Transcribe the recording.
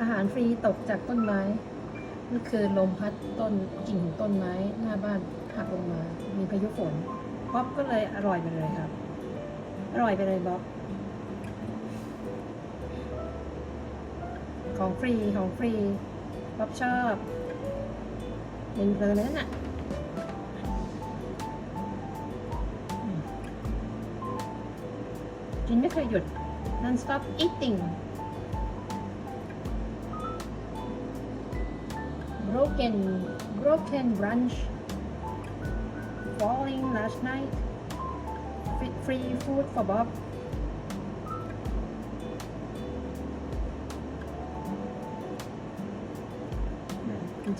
อาหารฟรีตกจากต้นไม้นี่คือลมพัดต้นกิ่งของต้นไม้ หน้าบ้านหักลงมา มีพายุฝนบ๊อบก็เลยอร่อยไปเลยครับ อร่อยไปเลยบ๊อบของฟรีของฟรีบ๊อบชอบเป็นเพลินเลยน่ะอืมกินไม่เคยหยุด non stop eating broken broken brunch falling last night. Free food for Bob hmm.